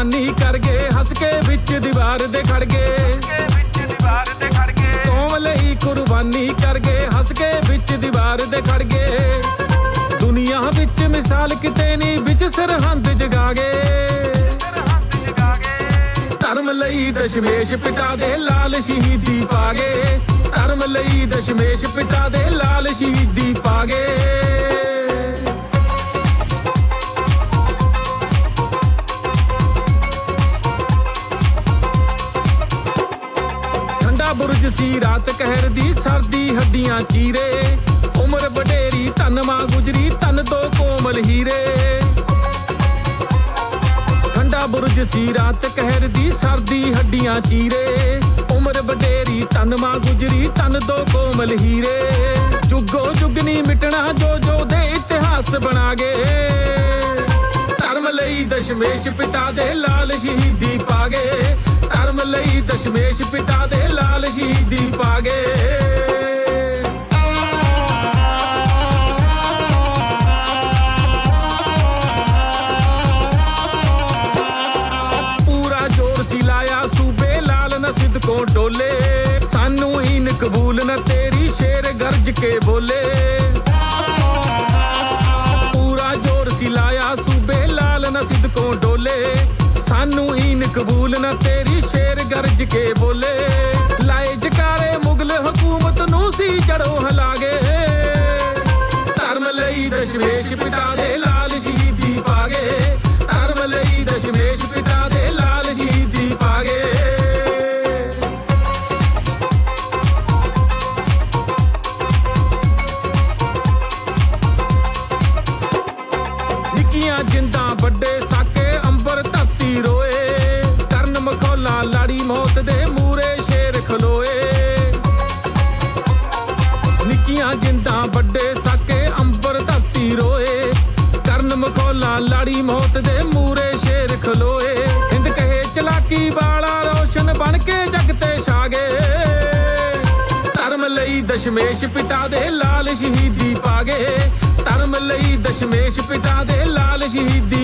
ਹੱਸ ਕੇ ਵਿੱਚ ਦੀਵਾਰ ਦੇ ਖੜ ਗਏ ਕੌਮ ਲਈ ਕੁਰਬਾਨੀ ਕਰ ਗਏ ਹੱਸ ਕੇ ਵਿੱਚ ਦੀਵਾਰ ਦੇ ਖੜ ਗਏ ਦੁਨੀਆ ਵਿੱਚ ਮਿਸਾਲ ਕਿਤੇ ਨਹੀਂ, ਵਿੱਚ ਸਰਹੰਦ ਜਗਾ ਗਏ ਧਰਮ ਲਈ ਦਸ਼ਮੇਸ਼ ਪਿਤਾ ਦੇ ਲਾਲ ਸ਼ਹੀਦੀ ਪਾ ਗਏ ਧਰਮ ਲਈ ਦਸ਼ਮੇਸ਼ ਪਿਤਾ ਦੇ ਲਾਲ ਸ਼ਹੀਦੀ ਪਾ ਬੁਰਜ ਸੀ ਰਾਤ ਕਹਿਰ ਦੀ ਸਰਦੀ, ਹੱਡੀਆਂ ਚੀਰੇ। ਉਮਰ ਵਡੇਰੀ, ਧਨ ਮਾਂ ਗੁਜਰੀ, ਧਨ ਤੋਂ ਕੋਮਲ ਹੀਰੇ। ਠੰਡਾ ਬੁਰਜ ਸੀ ਰਾਤ ਕਹਿਰ ਦੀ ਸਰਦੀ, ਹੱਡੀਆਂ ਚੀਰੇ। ਉਮਰ ਵਡੇਰੀ, ਧਨ ਮਾਂ ਗੁਜਰੀ ਤਨ ਦੋ ਕੋਮਲ ਹੀਰੇ। ਜੁਗੋ ਜੁਗਨੀ ਮਿਟਣਾ, ਜੋ ਜੋ ਦੇ ਇਤਿਹਾਸ ਬਣਾ ਗਏ। ਧਰਮ ਲਈ ਦਸ਼ਮੇਸ਼ ਪਿਤਾ ਦੇ ਲਾਲ ਸ਼ਹੀਦੀ ਪਾ ਗਏ। ਧਰਮ ਲਈ ਦਸ਼ਮੇਸ਼ ਪਿਤਾ ਦੇ ਸ਼ਹੀਦੀ ਪਾ ਪੂਰਾ ਜੋਰ ਸੀ ਲਾਇਆ ਸੂਬੇ ਲਾਲ ਨਾ ਸਿੱਧਕੋਂ ਡੋਲੇ। ਸਾਨੂੰ ਹੀ ਨ ਕਬੂਲ ਨਾ ਤੇਰੀ ਸ਼ੇਰ ਗਰਜ ਕੇ ਬੋਲੇ। ਪੂਰਾ ਜੋਰ ਸੀ ਲਾਇਆ ਸੂਬੇ ਲਾਲ ਨਾ ਸਿੱਧਕੋਂ ਡੋਲੇ। ਸਾਨੂੰ ਹੀ ਨ ਕਬੂਲ ਨਾ ਤੇਰੀ ਸ਼ੇਰ ਗਰਜ ਕੇ ਬੋਲੇ। ਦਸ਼ਮੇਸ਼ ਪਿਤਾ ਦੇ ਲਾਲ ਸ਼ਹੀਦੀ ਪਾ ਧਰਮ ਲਈ ਦਸ਼ਮੇਸ਼ ਪਿਤਾ ਦੇ ਲਾਲ ਸ਼ਹੀਦੀ